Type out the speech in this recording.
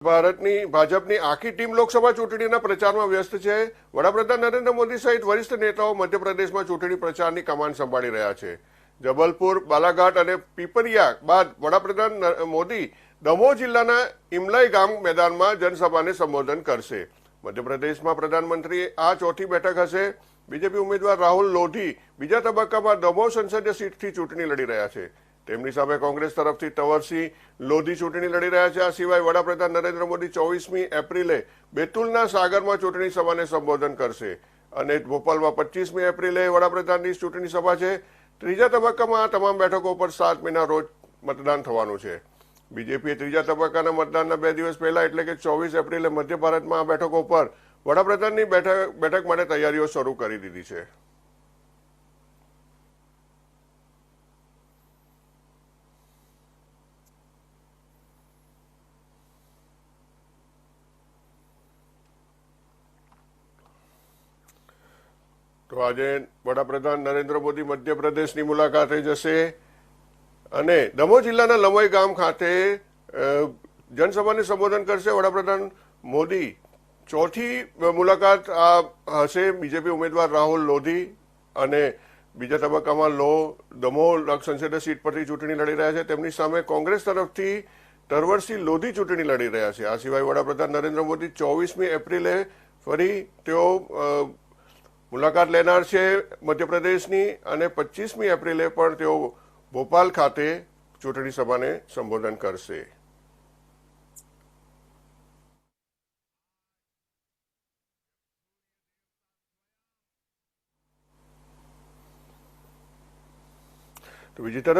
ભારતની, ભાજપની આખી ટીમ લોકસભા ચૂંટણીના પ્રચારમાં વ્યસ્ત છે. વડાપ્રધાન નરેન્દ્ર મોદી સહિત વરિષ્ઠ નેતાઓ મધ્યપ્રદેશમાં ચૂંટણી પ્રચારની કમાન સંભાળી રહ્યા છે. જબલપુર, બાલાઘાટ અને પીપરિયા બાદ વડાપ્રધાન મોદી દમોહ જિલ્લાના ઇમલાઈ ગામ મેદાનમાં જનસભાને સંબોધન કરશે. મધ્યપ્રદેશમાં પ્રધાનમંત્રી આ ચોથી બેઠક હશે. બીજેપી ઉમેદવાર રાહુલ લોધી બીજા તબક્કામાં દમોહ સંસદીય સીટથી ચૂંટણી લડી રહ્યા છે. તેમની સામે કોંગ્રેસ તરફથી તવરસિંહ લોધી ચૂંટણી લડી રહ્યા છે. આ સિવાય વડાપ્રધાન નરેન્દ્ર મોદી ચોવીસમી એપ્રિલે બેતુલના સાગરમાં ચૂંટણી સભાને સંબોધન કરશે અને ભોપાલમાં પચીસમી એપ્રિલે વડાપ્રધાનની ચૂંટણી સભા છે. ત્રીજા તબક્કામાં આ તમામ બેઠકો પર સાતમીના રોજ મતદાન થવાનું છે. બીજેપીએ ત્રીજા તબક્કાના મતદાનના બે દિવસ પહેલા એટલે કે ચોવીસ એપ્રિલે મધ્ય ભારતમાં આ બેઠકો પર વડાપ્રધાનની બેઠક બેઠક માટે તૈયારીઓ શરૂ કરી દીધી છે. તો આજે વડાપ્રધાન નરેન્દ્ર મોદી મધ્યપ્રદેશની મુલાકાતે જશે. અને દમોહ જિલ્લાના લમોઈ ગામ ખાતે જનસભાને સંબોધન કરશે વડાપ્રધાન મોદી. ચોથી મુલાકાત આ હશે બીજેપી ઉમેદવાર રાહુલ લોધી અને બીજા તબક્કામાં લો દમોહ સંસદીય સીટ પરથી ચૂંટણી લડી રહ્યા છે. તેમની સામે કોંગ્રેસ તરફથી તરવરસિંહ લોધી ચૂંટણી લડી રહ્યા છે. આ સિવાય વડાપ્રધાન નરેન્દ્ર મોદી ચોવીસમી એપ્રિલે ફરી તેઓ મુલાકાત લેનાર છે મધ્યપ્રદેશની અને પચીસમી એપ્રિલે પણ તેઓ ભોપાલ ખાતે ચૂંટણી સભાને સંબોધન કરશે. તો બીજી તરફ